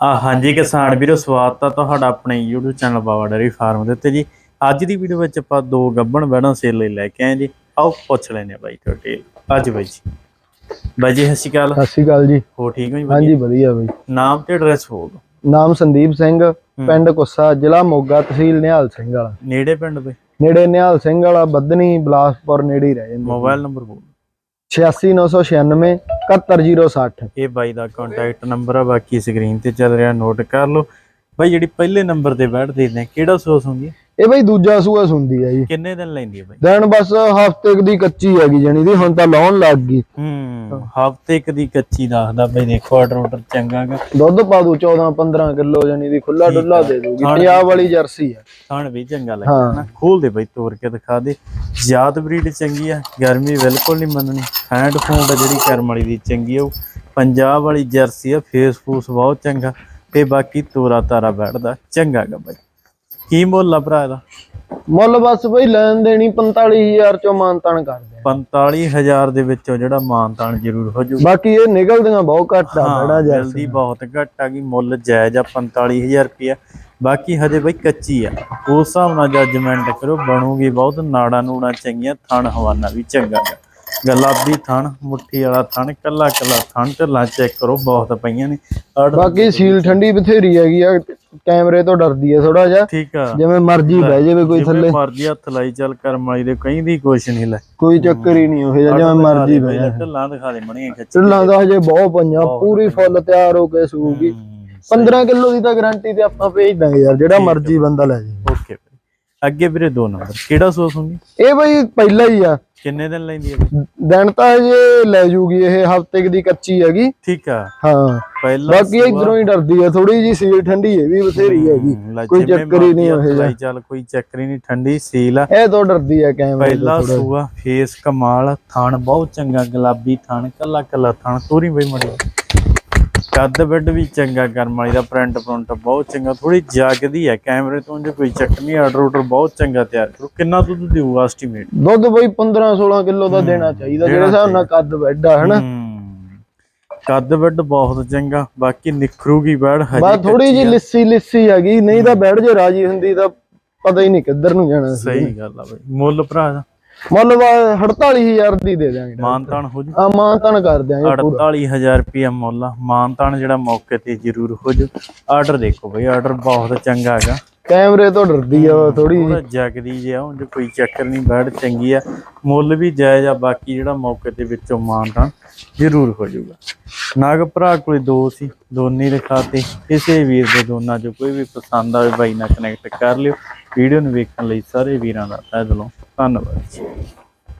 ਆ ਹਾਂਜੀ ਕਿਸਾਨ ਵੀਰੋ ਸਵਾਗਤ ਆ ਤੁਹਾਡਾ ਆਪਣੇ YouTube channel Baba dairy farm ਦੇ ਉੱਤੇ ਜੀ। ਅੱਜ ਦੀ ਵੀਡੀਓ ਵਿੱਚ ਆਪਾਂ ਦੋ ਗੱਬਣ ਬੈੜਾਂ ਸੇਲ ਲਈ ਲੈ ਕੇ ਆਏ ਜੀ। ਆਓ ਪੁੱਛ ਲੈਨੇ ਆ ਬਾਈ ਤੁਹਾਡੇ। ਅੱਜ ਬਾਈ ਜੀ। ਬਾਈ ਜੀ ਸਤਿ ਸ਼੍ਰੀ ਅਕਾਲ। ਸਤਿ ਸ਼੍ਰੀ ਅਕਾਲ ਜੀ। ਹੋ ਠੀਕ ਹੋ ਜੀ? ਹਾਂਜੀ ਵਧੀਆ। ਬਈ। ਨਾਮ ਤੇ ਐਡਰੈਸ ਦਿਓ। ਨਾਮ ਸੰਦੀਪ ਸਿੰਘ ਪਿੰਡ ਕੁੱਸਾ ਜ਼ਿਲ੍ਹਾ ਮੋਗਾ ਤਹਿਸੀਲ ਨਿਹਾਲ ਸਿੰਘ ਵਾਲਾ। ਨੇੜੇ ਪਿੰਡ ਬਈ ਨੇੜੇ ਨਿਹਾਲ ਸਿੰਘ ਵਾਲਾ ਬੱਦਨੀ ਬਲਾਸਪੁਰ ਨੇੜੇ ਹੀ ਰਹਿ ਜਾਂਦੇ ਮੋਬਾਈਲ ਨੰਬਰ ਬੋਲ 86996 71060 ਇਹ ਬਾਈ ਦਾ ਕੰਟੈਕਟ ਨੰਬਰ ਆ ਬਾਕੀ ਸਕਰੀਨ ਤੇ ਚੱਲ ਰਿਹਾ ਨੋਟ ਕਰ ਲਓ ਬਾਈ ਜਿਹੜੀ ਪਹਿਲੇ ਨੰਬਰ ਤੇ ਬੈਠਦੇ ਨੇ ਕਿਹੜਾ ਸੋਸ ਹੁੰਦੀ ਹੈ ਇਹ ਬਈ ਦੂਜਾ ਸੂਆ ਸੁੰਦੀ ਆ ਜੀ। ਕਿੰਨੇ ਦਿਨ ਲੈਂਦੀ ਹੈ ਬਾਈ? ਦਿਨ ਬਸ ਹਫ਼ਤੇ ਦੀ ਕੱਚੀ ਹੈਗੀ ਜਣੀ ਦੀ ਹੁਣ ਤਾਂ ਲਾਉਣ ਲੱਗ ਗਈ। ਹੂੰ ਹਫ਼ਤੇ ਇੱਕ ਦੀ ਕੱਚੀ ਦੱਸਦਾ ਬਈ ਦੇਖੋ ਆਰਡਰ ਆਰਡਰ ਚੰਗਾ ਗਾ। ਦੁੱਧ ਪਾ ਦੂ 14 15 ਕਿਲੋ ਜਣੀ ਦੀ ਖੁੱਲਾ ਡੁੱਲਾ ਦੇ ਦੂਗੀ ਪੰਜਾਬ ਵਾਲੀ ਜਰਸੀ ਆ। ਖਾਣ ਵੀ ਚੰਗਾ ਲੱਗਦਾ। ਨਾ। ਖੋਲ ਦੇ ਬਈ ਤੋੜ ਕੇ ਦਿਖਾ ਦੇ। ਜਾਤ ਬਰੀਡ ਚੰਗੀ ਆ ਗਰਮੀ ਬਿਲਕੁਲ ਨਹੀਂ ਮੰਨਣੀ। ਹੈਂਡ ਫੂਡ ਜਿਹੜੀ ਕਰਮ ਵਾਲੀ ਦੀ ਚੰਗੀ ਆ ਪੰਜਾਬ ਵਾਲੀ ਜਰਸੀ ਆ ਫੇਸ ਫੂਸ ਬਹੁਤ ਚੰਗਾ। ਤੇ ਬਾਕੀ ਤੋਰਾ ਤਾਰਾ ਬੈਠਦਾ ਚੰਗਾ ਗਾ ਬਈ। ਕੀ ਮੁੱਲ ਆ ਭਰਾ ਇਹਦਾ? ਮੁੱਲ ਬਸ ਬਈ ਲੈਣ ਦੇਣੀ 45000 ਚੋਂ ਮਾਨਤਾਨ ਕਰਦੇ ਆ 45000 ਦੇ ਵਿੱਚੋਂ ਜਿਹੜਾ ਮਾਨਤਾਨ ਜ਼ਰੂਰ ਹੋ ਜੂ ਬਾਕੀ ਇਹ ਨਿਕਲਦੀਆਂ ਬਹੁਤ ਘੱਟ ਆ ਬੜਾ ਹਾਂ ਜਲਦੀ ਬਹੁਤ ਘੱਟ ਆ ਗਈ ਮੁੱਲ ਜਾਇਜ਼ ਆ 45000 ਰੁਪਿਆ ਬਾਕੀ ਹਜੇ ਬਈ ਕੱਚੀ ਆ। ਉਸ ਹਿਸਾਬ ਨਾਲ ਜੱਜਮੈਂਟ ਕਰੋ ਬਣੂਗੀ ਬਹੁਤ ਨਾੜਾ ਨੂੜਾ ਚੰਗੀਆਂ ਥਣ ਹਵਾਨਾ ਵੀ ਚੰਗਾ ਗਾ। ਗੁਲਾਬੀ ਥਣ ਮੁੱਠੀ ਵਾਲਾ ਥਣ ਕੱਲਾ ਕੱਲਾ ਥਣ ਢੱਲਾ ਚੈੱਕ ਕਰੋ ਬਹੁਤ ਪਈਆਂ ਨੇ। ਬਾਕੀ ਸੀਲ ਠੰਡੀ ਬਥੇਰੀ ਹੈਗੀ ਆ ਕੈਮਰੇ ਤੋਂ ਡਰਦੀ ਆ ਥੋੜਾ ਜਿਹਾ। ਠੀਕ ਆ। ਜਿਵੇਂ ਮਰਜ਼ੀ ਬਹਿ ਜਾਵੇ ਕੋਈ ਜਿਵੇਂ ਥੱਲੇ। ਮਰਜ਼ੀ ਹੱਥ ਲਾਈ ਚੱਲ ਕਰਮ ਵਾਲੀ ਦੇ ਕਈ ਦੀ ਕੁਛ ਨਹੀਂ ਲੈ। ਕੋਈ ਚੱਕਰ ਹੀ ਨਹੀਂ ਉਹ ਜਿਵੇਂ ਮਰਜ਼ੀ ਬਹਿ ਜਾ। ਢੱਲਾਂ ਦਿਖਾ ਦੇ ਮਣੀਆਂ ਖਿੱਚ ਚੁੱਲਾਂ ਦਾ ਹਜੇ ਬਹੁਤ ਪਈਆਂ ਪੂਰੀ ਫੁੱਲ ਤਿਆਰ ਹੋ ਕੇ ਸੂਗੀ। 15 ਕਿਲੋ ਦੀ ਤਾਂ ਗਾਰੰਟੀ ਤੇ ਆਪਾਂ ਭੇਜ ਦਾਂਗੇ ਯਾਰ ਜਿਹੜਾ ਮਰਜ਼ੀ ਬੰਦਾ ਲੈ ਜਾਏ ਓਕੇ ਅੱਗੇ ਵੀਰੇ ਦੋ ਨੰਬਰ ਕਿਹੜਾ ਸੋਸ ਹੁੰਦੀ ਇਹ ਬਈ ਪਹਿਲਾ ਹੀ ਆ। ਕਿੰਨੇ ਦਿਨ ਲੈਂਦੀ ਹੈ? ਦਿਨ ਤਾਂ ਹਜੇ ਲੈ ਜੂਗੀ ਇਹ ਹਫ਼ਤੇ ਦੀ ਕੱਚੀ ਹੈਗੀ। ਠੀਕ ਆ। ਹਾਂ। ਪਹਿਲਾ ਬਾਕੀ ਇਧਰੋਂ ਹੀ ਡਰਦੀ ਆ ਥੋੜੀ ਜੀ ਸੀਲ ਠੰਡੀ ਇਹ ਵੀ ਬਥੇਰੀ ਹੈਗੀ। ਕੋਈ ਚੱਕਰ ਹੀ ਨਹੀਂ ਉਹ ਜਿਹਾ। ਚੱਲ ਕੋਈ ਚੱਕਰ ਹੀ ਨਹੀਂ ਠੰਡੀ ਸੀਲ ਆ। ਇਹ ਤੋਂ ਡਰਦੀ ਆ ਕੈਮਰੇ ਪਹਿਲਾ ਸੂਆ ਫੇਸ ਕਮਾਲ ਥਣ ਬਹੁਤ ਚੰਗਾ ਗੁਲਾਬੀ ਥਣ ਕੱਲਾ ਕੱਲਾ ਥਣ ਤੋਰੀ ਬਈ ਮੜੀ। ਕੱਦ ਬੈੱਡ ਵੀ ਚੰਗਾ ਕਰਮ ਵਾਲੀ ਦਾ ਪ੍ਰਿੰਟ ਪ੍ਰਿੰਟ ਬਹੁਤ ਚੰਗਾ ਥੋੜੀ ਜਾਗਦੀ ਹੈ ਕੈਮਰੇ ਤੋਂ ਜੇ ਕੋਈ ਚੱਕ ਨਹੀਂ ਆਰਡਰ ਆਰਡਰ ਬਹੁਤ ਚੰਗਾ ਤਿਆਰ ਕਰੋ। ਕਿੰਨਾ ਦੁੱਧ ਦੇਊਗਾ ਐਸਟੀਮੇਟ ਦੁੱਧ ਬਈ 15 16 ਕਿਲੋ ਦਾ ਦੇਣਾ ਚਾਹੀਦਾ ਜਿਹੜੇ ਹਿਸਾਬ ਨਾਲ ਕੱਦ ਵੱਡਾ ਹਨਾ? ਕੱਦ ਬੈੱਡ ਬਹੁਤ ਚੰਗਾ ਬਾਕੀ ਨਿਖਰੂਗੀ ਬੈੜ ਹਜੇ ਬਸ ਥੋੜੀ ਜੀ ਲਿੱਸੀ ਲਿੱਸੀ ਹੈਗੀ ਨਹੀਂ ਤਾਂ ਬੈਠ ਜੇ ਰਾਜੀ ਹੁੰਦੀ ਤਾਂ ਪਤਾ ਹੀ ਨਹੀਂ ਕਿੱਧਰ ਨੂੰ ਜਾਣਾ ਸਹੀ ਗੱਲ ਆ ਬਈ। ਮੁੱਲ ਭਰਾ ਦਾ। ਮੁੱਲ ਵਾ 48000 ਦੀ ਦੇ ਦਾਂਗੇ ਮਾਨਤਾਨ ਹੋ ਜੂ। ਆ ਮਾਨਤਨ ਕਰ ਦਿਆਂਗੇ 48000 ਰੁਪਿਆ ਮੁੱਲ ਆ। ਮਾਨਤਾਨ ਜਿਹੜਾ ਮੌਕੇ ਤੇ ਜ਼ਰੂਰ ਹੋ ਜੂ। ਆਰਡਰ ਦੇਖੋ ਬਈ ਆਰਡਰ ਬਹੁਤ ਚੰਗਾ ਹੈਗਾ। ਕੈਮਰੇ ਤੋਂ ਡਰਦੀ ਆ ਥੋੜੀ ਥੋੜਾ ਜਗਦੀ ਜਿਹਾ ਉਂਝ ਕੋਈ ਚੱਕਰ ਨਹੀਂ ਬੈੜ ਚੰਗੀ ਆ। ਮੁੱਲ ਵੀ ਜਾਇਜ਼ ਆ ਬਾਕੀ ਜਿਹੜਾ ਮੌਕੇ ਤੇ ਵਿੱਚੋਂ ਮਾਨਤਾਨ ਜ਼ਰੂਰ ਹੋ ਜਾਊਗਾ ਨਾਗ ਭਰਾ ਕੋਲੇ ਦੋ ਸੀ ਦੋਨੇ ਦਿਖਾਤੇ ਕਿਸੇ ਵੀਰ ਦੇ ਦੋਨਾਂ ਚੋਂ ਕੋਈ ਵੀ ਪਸੰਦ ਆਵੇ ਬਾਈ ਨਾਲ ਕਨੈਕਟ ਕਰ ਲਿਓ। ਵੀਡੀਓ ਨੂੰ ਵੇਖਣ ਲਈ ਸਾਰੇ ਵੀਰਾਂ ਦਾ ਤਹਿ ਦਿਲੋਂ। ਧੰਨਵਾਦ ਜੀ।